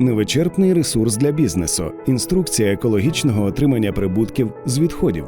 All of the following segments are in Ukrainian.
невичерпний ресурс для бізнесу, інструкція екологічного отримання прибутків з відходів.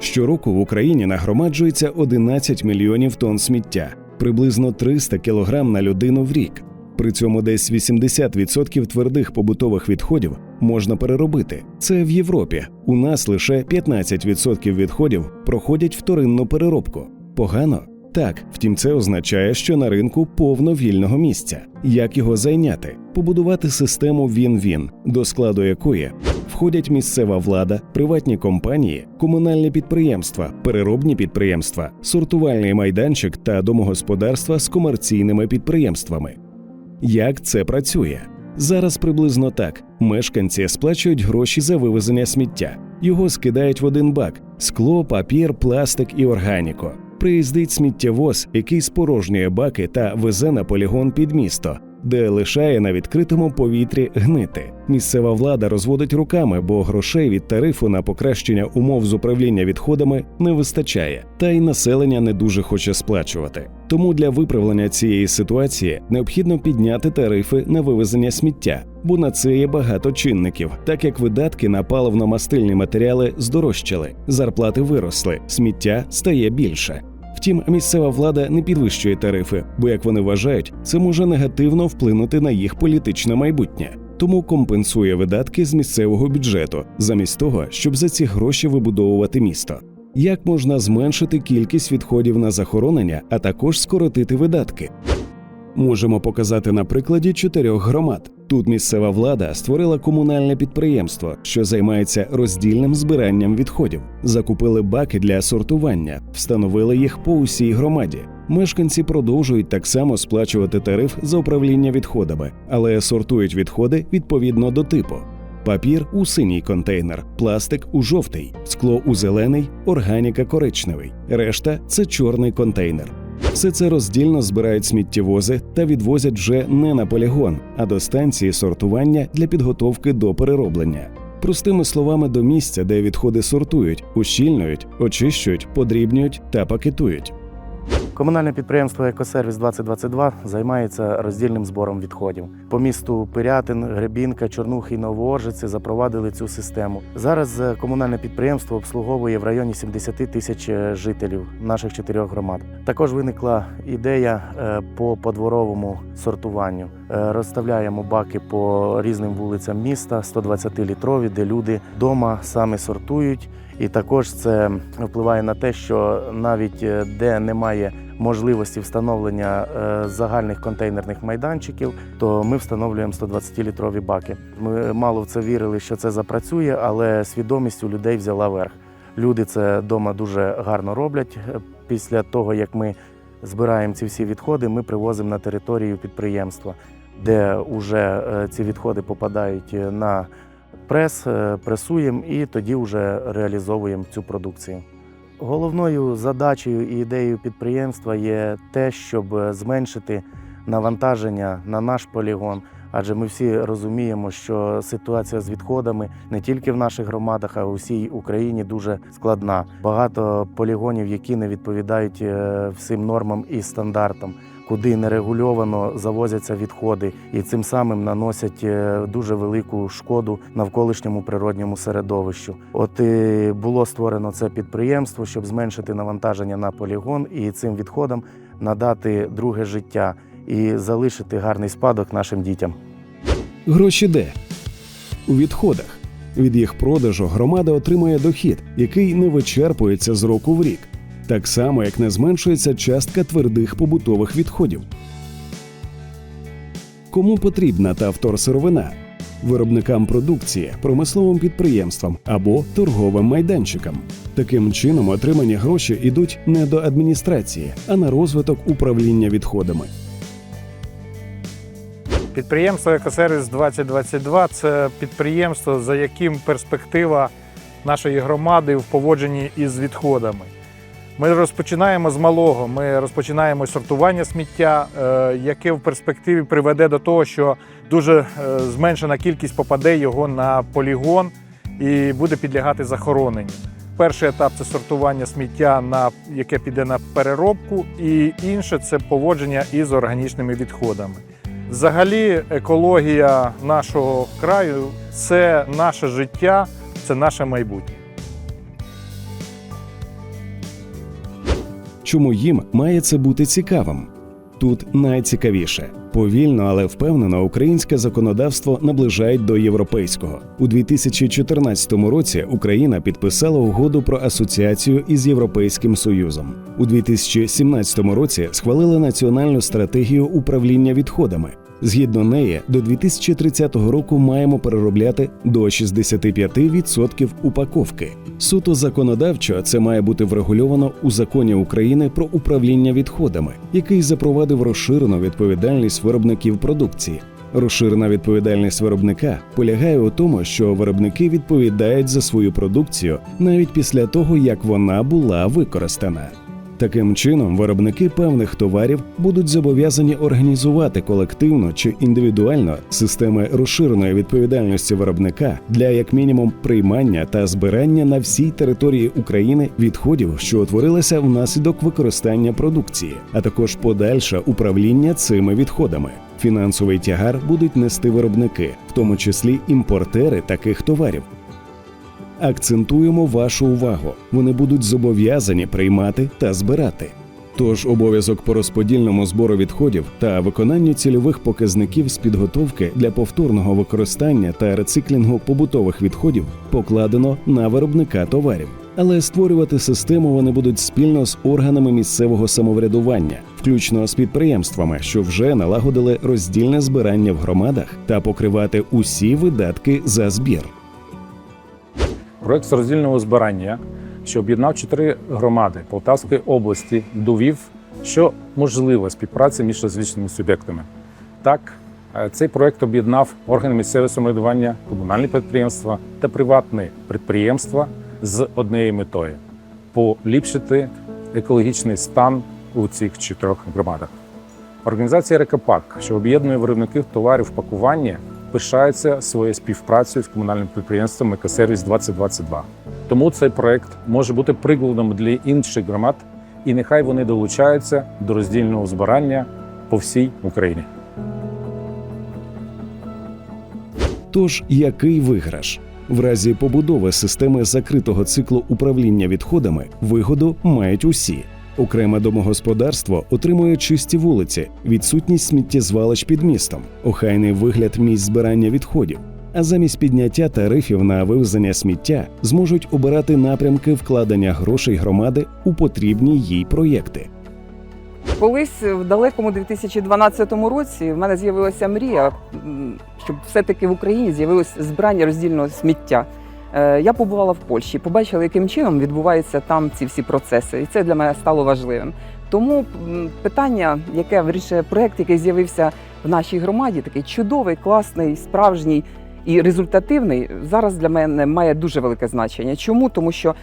Щороку в Україні нагромаджується 11 мільйонів тонн сміття, приблизно 300 кілограм на людину в рік. При цьому десь 80% твердих побутових відходів можна переробити. Це в Європі. У нас лише 15% відходів проходять вторинну переробку. Погано? Так, втім, це означає, що на ринку повно вільного місця. Як його зайняти? Побудувати систему він-він, до складу якої входять місцева влада, приватні компанії, комунальні підприємства, переробні підприємства, сортувальний майданчик та домогосподарства з комерційними підприємствами. Як це працює? Зараз приблизно так: мешканці сплачують гроші за вивезення сміття, його скидають в один бак: скло, папір, пластик і органіко. Приїздить сміттєвоз, який спорожнює баки та везе на полігон під місто, де лишає на відкритому повітрі гнити. Місцева влада розводить руками, бо грошей від тарифу на покращення умов з управління відходами не вистачає, та й населення не дуже хоче сплачувати. Тому для виправлення цієї ситуації необхідно підняти тарифи на вивезення сміття, бо на це є багато чинників, так як видатки на паливно-мастильні матеріали здорожчали, зарплати виросли, сміття стає більше. Втім, місцева влада не підвищує тарифи, бо як вони вважають, це може негативно вплинути на їх політичне майбутнє. Тому компенсує видатки з місцевого бюджету, замість того, щоб за ці гроші вибудовувати місто. Як можна зменшити кількість відходів на захоронення, а також скоротити видатки? Можемо показати на прикладі чотирьох громад. Тут місцева влада створила комунальне підприємство, що займається роздільним збиранням відходів. Закупили баки для сортування, встановили їх по усій громаді. Мешканці продовжують так само сплачувати тариф за управління відходами, але сортують відходи відповідно до типу. Папір у синій контейнер, пластик у жовтий, скло у зелений, органіка коричневий. Решта це чорний контейнер. Все це роздільно збирають сміттєвози та відвозять вже не на полігон, а до станції сортування для підготовки до перероблення. Простими словами, до місця, де відходи сортують, ущільнюють, очищують, подрібнюють та пакетують. Комунальне підприємство Екосервіс 2022 займається роздільним збором відходів. По місту Пирятин, Гребінка, Чорнух і Новооржиці запровадили цю систему. Зараз е, комунальне підприємство обслуговує в районі 70 тисяч е, жителів наших чотирьох громад. Також виникла ідея е, по подворовому сортуванню. Розставляємо баки по різним вулицям міста, 120-літрові, де люди вдома саме сортують. І також це впливає на те, що навіть де немає можливості встановлення е, загальних контейнерних майданчиків, то ми встановлюємо 120-літрові баки. Ми мало в це вірили, що це запрацює, але свідомість у людей взяла верх. Люди це вдома дуже гарно роблять. Е, Після того, як ми збираємо ці всі відходи, ми привозимо на територію підприємства, де вже ці відходи попадають е, на прес, е, пресуємо і тоді вже реалізовуємо цю продукцію. Головною задачею і ідеєю підприємства є те, щоб е, зменшити навантаження на наш полігон. Адже ми всі розуміємо, що ситуація з відходами не тільки в наших громадах, а й у всій Україні дуже складна. Багато полігонів, які не відповідають е, всім нормам і стандартам, куди нерегульовано завозяться відходи, і цим самим наносять е, дуже велику шкоду навколишньому природньому середовищу. От і було створено це підприємство, щоб зменшити навантаження на полігон і цим відходам надати друге життя і залишити гарний спадок нашим дітям. Гроші де? У відходах. Від їх продажу громада отримує дохід, який не вичерпується з року в рік, так само як не зменшується частка твердих побутових відходів. Кому потрібна та вторсировина? Виробникам продукції, промисловим підприємствам або торговим майданчикам. Таким чином отримані гроші йдуть не до адміністрації, а на розвиток управління відходами. Підприємство Екосервіс 2022 це підприємство, за яким перспектива нашої громади в поводженні із відходами. Ми розпочинаємо з малого. Ми розпочинаємо сортування сміття, е, яке в перспективі приведе до того, що дуже е, зменшена кількість попаде його на полігон і буде підлягати захороненню. Перший етап це сортування сміття, на, яке піде на переробку, і інше це поводження із органічними відходами. Взагалі, екологія нашого краю це наше життя, це наше майбутнє. Чому їм має це бути цікавим? Тут найцікавіше. Повільно, але впевнено, українське законодавство наближають до європейського. У 2014 році Україна підписала угоду про асоціацію із Європейським Союзом. У 2017 році схвалила національну стратегію управління відходами. Згідно неї, до 2030 року маємо переробляти до 65% упаковки. Суто законодавчо це має бути врегульовано у законі України про управління відходами, який запровадив розширену відповідальність виробників продукції. Розширена відповідальність виробника полягає у тому, що виробники відповідають за свою продукцію навіть після того, як вона була використана. Таким чином, виробники певних товарів будуть зобов'язані організувати колективно чи індивідуально системи розширеної відповідальності виробника для як мінімум приймання та збирання на всій території України відходів, що утворилися внаслідок використання продукції, а також подальше управління цими відходами. Фінансовий тягар будуть нести виробники, в тому числі імпортери таких товарів. Акцентуємо вашу увагу. Вони будуть зобов'язані приймати та збирати. Тож обов'язок по розподільному збору відходів та виконанню цільових показників з підготовки для повторного використання та рециклінгу побутових відходів покладено на виробника товарів. Але створювати систему вони будуть спільно з органами місцевого самоврядування, включно з підприємствами, що вже налагодили роздільне збирання в громадах та покривати усі видатки за збір. Проект з роздільного збирання, що об'єднав чотири громади Полтавської області, довів, що можлива співпраця між розлічними суб'єктами. Так, е, цей проект об'єднав органи місцевого самоврядування, комунальні підприємства та приватні підприємства з однією метою поліпшити екологічний стан у цих чотирьох громадах. Організація Рекопак, що об'єднує виробників товарів пакування, пишається своєю співпрацею з комунальним підприємством Екосервіс 2022. Тому цей проект може бути прикладом для інших громад, і нехай вони долучаються до роздільного збирання по всій Україні. Тож який виграш? В разі побудови системи закритого циклу управління відходами вигоду мають усі. Окреме домогосподарство отримує чисті вулиці, відсутність сміттєзвалищ під містом, охайний вигляд місць збирання відходів. А замість підняття тарифів на вивезення сміття зможуть обирати напрямки вкладення грошей громади у потрібні їй проєкти. Колись в далекому 2012 році в мене з'явилася мрія, щоб все-таки в Україні з'явилось збирання роздільного сміття. Е, Я побувала в Польщі, побачила, яким чином відбуваються там ці всі процеси, і це для мене стало важливим. Тому питання, яке вирішує проект, який з'явився в нашій громаді, такий чудовий, класний, справжній і результативний, зараз для мене має дуже велике значення. Чому? Тому що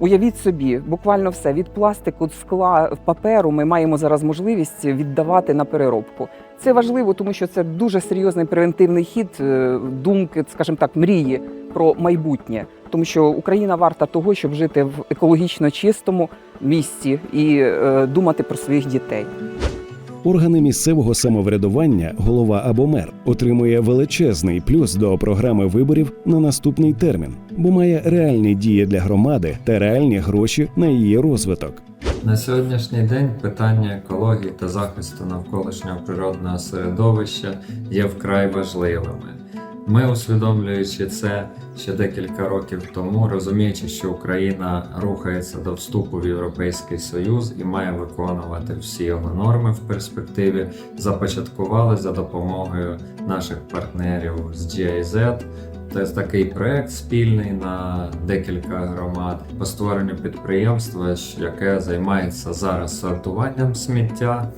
Уявіть собі, буквально все від пластику, скла, паперу ми маємо зараз можливість віддавати на переробку. Це важливо, тому що це дуже серйозний превентивний хід е, думки, скажімо так, мрії про майбутнє. Тому що Україна варта того, щоб жити в екологічно чистому місті і е, думати про своїх дітей. Органи місцевого самоврядування, голова або мер, отримує величезний плюс до програми виборів на наступний термін, бо має реальні дії для громади та реальні гроші на її розвиток. На сьогоднішній день питання екології та захисту навколишнього природного середовища є вкрай важливими. Ми, усвідомлюючи це ще декілька років тому, розуміючи, що Україна рухається до вступу в Європейський Союз і має виконувати всі його норми в перспективі, започаткували за допомогою наших партнерів з GIZ Тобто такий проект спільний на декілька громад по створенню підприємства, яке займається зараз сортуванням сміття,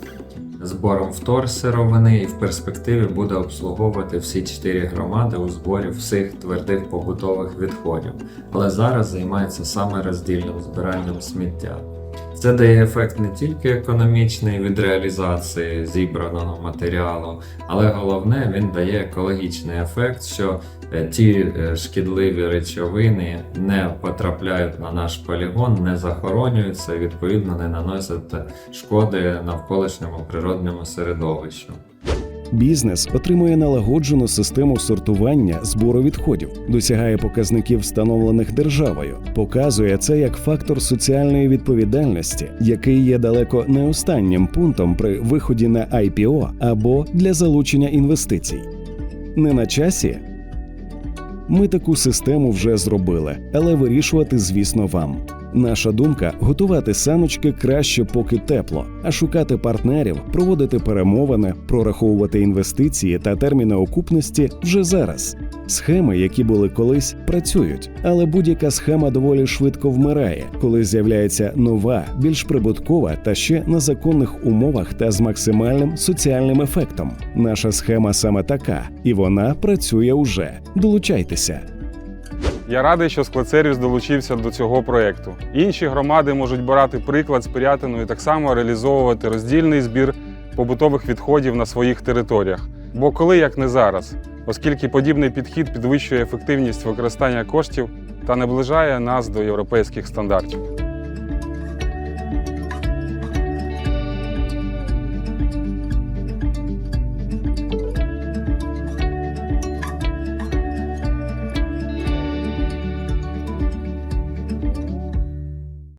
збором вторсировини і в перспективі буде обслуговувати всі чотири громади у зборі всіх твердих побутових відходів. Але зараз займається саме роздільним збиранням сміття. Це дає ефект не тільки економічний від реалізації зібраного матеріалу, але головне він дає екологічний ефект, що е, ті е, шкідливі речовини не потрапляють на наш полігон, не захоронюються і відповідно не наносять шкоди навколишньому природньому середовищу. Бізнес отримує налагоджену систему сортування збору відходів, досягає показників, встановлених державою, показує це як фактор соціальної відповідальності, який є далеко не останнім пунктом при виході на IPO або для залучення інвестицій. Не на часі. Ми таку систему вже зробили, але вирішувати, звісно, вам. Наша думка готувати саночки краще, поки тепло, а шукати партнерів, проводити перемовини, прораховувати інвестиції та терміни окупності вже зараз. Схеми, які були колись, працюють, але будь-яка схема доволі швидко вмирає, коли з'являється нова, більш прибуткова та ще на законних умовах та з максимальним соціальним ефектом. Наша схема саме така, і вона працює уже. Долучайтеся. Я радий, що Склецервіс долучився до цього проєкту. Інші громади можуть брати приклад з Пирятину і так само реалізовувати роздільний збір побутових відходів на своїх територіях. Бо коли як не зараз, оскільки подібний підхід підвищує ефективність використання коштів та наближає нас до європейських стандартів.